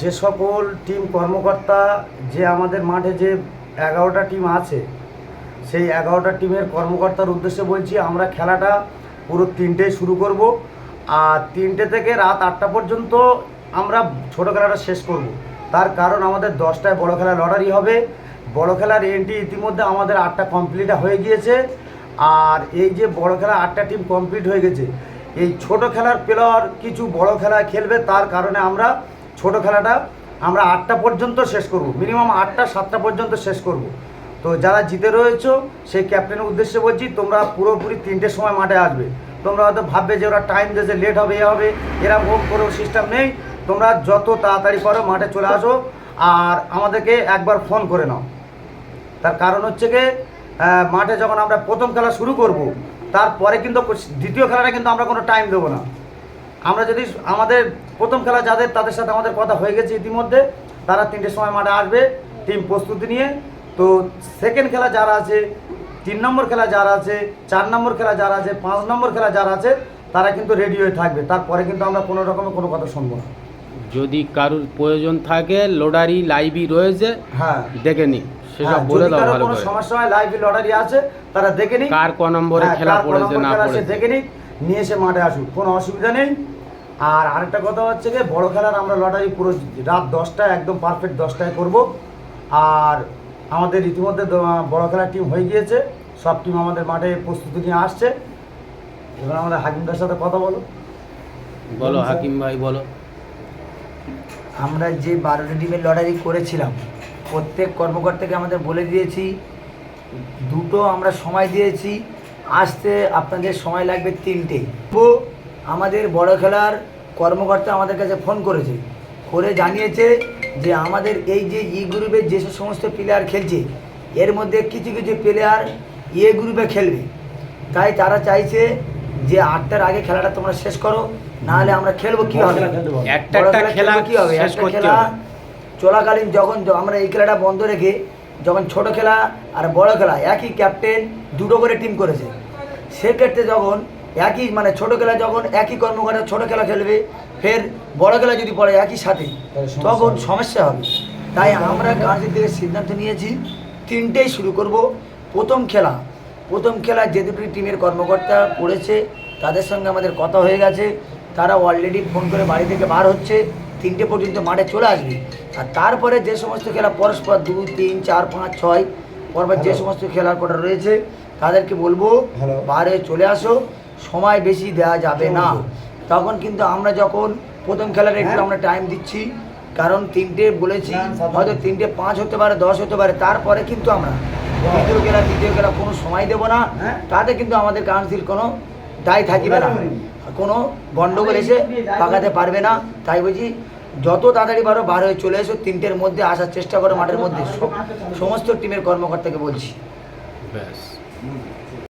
যে সকল টিম কর্মকর্তা, যে আমাদের মাঠে যে এগারোটা টিম আছে, সেই এগারোটা টিমের কর্মকর্তার উদ্দেশ্যে বলছি, আমরা খেলাটা পুরো তিনটেই শুরু করব। আর তিনটে থেকে রাত আটটা পর্যন্ত আমরা ছোটো খেলাটা শেষ করব। তার কারণ আমাদের দশটায় বড় খেলা লটারি হবে। বড় খেলার এন্ট্রি ইতিমধ্যে আমাদের আটটা কমপ্লিট হয়ে গিয়েছে। আর এই যে বড় খেলা আটটা টিম কমপ্লিট হয়ে গেছে এই ছোট খেলার প্লেয়ার কিছু বড় খেলা খেলবে, তার কারণে আমরা ছোট খেলাটা আমরা আটটা পর্যন্ত শেষ করব। মিনিমাম আটটা, সাতটা পর্যন্ত শেষ করব। তো যারা জিতে রয়েছো, সেই ক্যাপ্টেনের উদ্দেশ্যে বলছি, তোমরা পুরোপুরি তিনটের সময় মাঠে আসবে। তোমরা হয়তো ভাববে যে ওরা টাইম দিয়েছে লেট হবে, এ হবে। এরকম কোনো সিস্টেম নেই। তোমরা যত তাড়াতাড়ি পারো মাঠে চলে আসো। আর আমাদেরকে একবার ফোন করে নাও। তার কারণ হচ্ছে কি মাঠে যখন আমরা প্রথম খেলা শুরু করব তারপরে কিন্তু দ্বিতীয় খেলাটা কিন্তু আমরা কোনো টাইম দেবো না। আমরা যদি আমাদের প্রথম খেলা যাদের, তাদের সাথে আমাদের কথা হয়ে গেছে ইতিমধ্যে, তারা তিনটের সময় মাঠে আসবে টিম প্রস্তুতি নিয়ে। তো সেকেন্ড খেলা যারা আছে, তিন নম্বর খেলা যারা আছে, চার নম্বর খেলা যারা আছে, পাঁচ নম্বর খেলা যারা আছে, তারা কিন্তু রেডি হয়ে থাকবে। তারপরে কিন্তু আমরা কোনো রকমের কোনো কথা শুনব না। যদি কারোর প্রয়োজন থাকে লোডারি লাইভই রয়েছে হ্যাঁ। দেখে নি হ্যাঁ, বলে যদি দাও ভালো করে। সমস্যা হয় লাইভ লটারি আছে তারা দেখে নিক। কার ক নম্বরে হ্যাঁ, খেলা পড়েছে না পড়েছে। দেখে নিক নিয়ে এসে মাঠে আসুক কোনো অসুবিধা নেই। আর আরেকটা কথা হচ্ছে কি বড় খেলার আমরা লটারি পুরো রাত দশটায় একদম পারফেক্ট দশটায় করব। আর আমাদের ইতিমধ্যে বড় খেলার টিম হয়ে গিয়েছে সব টিম আমাদের মাঠে প্রস্তুতি নিয়ে আসছে। এবার আমাদের হাকিমদের সাথে কথা বলো। বলো হাকিম ভাই বলো। আমরা যে বারোটি টিমের লটারি করেছিলাম, প্রত্যেক কর্মকর্তাকে আমাদের বলে দিয়েছি, দুটো আমরা সময় দিয়েছি, আসতে আপনাদের সময় লাগবে তিনটে। তো আমাদের বড় খেলার কর্মকর্তা আমাদের কাছে ফোন করেছে, করে জানিয়েছে যে আমাদের এই যে ই গ্রুপের যেসব সমস্ত প্লেয়ার খেলছে, এর মধ্যে কিছু কিছু প্লেয়ার এ গ্রুপে খেলবে। তাই তারা চাইছে যে আটটার আগে খেলাটা তোমরা শেষ করো নাহলে আমরা খেলব খেলতে বলো। একটা একটা খেলা কি হবে? একটা খেলা চলাকালীন যখন আমরা এই খেলাটা বন্ধ রেখে যখন ছোট খেলা আর বড় খেলা একই ক্যাপ্টেন দুটো করে টিম করেছে। সেক্ষেত্রে যখন একই মানে ছোট খেলা যখন একই কর্মকর্তা ছোট খেলা খেলবে ফের বড় খেলা যদি পড়ে একই সাথে তখন সমস্যা হবে। তাই আমরা কাজের থেকে সিদ্ধান্ত নিয়েছি তিনটেই শুরু করব। প্রথম খেলা প্রথম খেলা যে দুটি টিমের কর্মকর্তা পড়েছে তাদের সঙ্গে আমাদের কথা হয়ে গেছে। তারা অলরেডি ফোন করে বাড়ি থেকে বার হচ্ছে তিনটে পর্যন্ত মাঠে চলে আসবে। আর তারপরে যে সমস্ত খেলা পরস্পর দুই তিন চার পাঁচ ছয় পরপর যে সমস্ত খেলার কটা রয়েছে তাদেরকে বলব বারে চলে আসো সময় বেশি দেওয়া যাবে না। তখন কিন্তু আমরা যখন প্রথম খেলার একটু হ্যাঁ। আমরা টাইম দিচ্ছি কারণ তিনটে বলেছি হয়তো তিনটে পাঁচ হতে পারে দশ হতে পারে তারপরে কিন্তু আমরা দ্বিতীয় খেলা তৃতীয় খেলা কোনো সময় দেবো না। হ্যাঁ। তাতে কিন্তু আমাদের কাউন্সিল কোনো দায় থাকিবে না। কোনো গণ্ডগোল এসে পাকাতে পারবে না। তাই বলছি, যত তাড়াতাড়ি পারো, বার হয়ে চলে এসো। তিনটের মধ্যে আসার চেষ্টা করো, মাঠের মধ্যে। সমস্ত টিমের কর্মকর্তাকে বলছি। ব্যাস।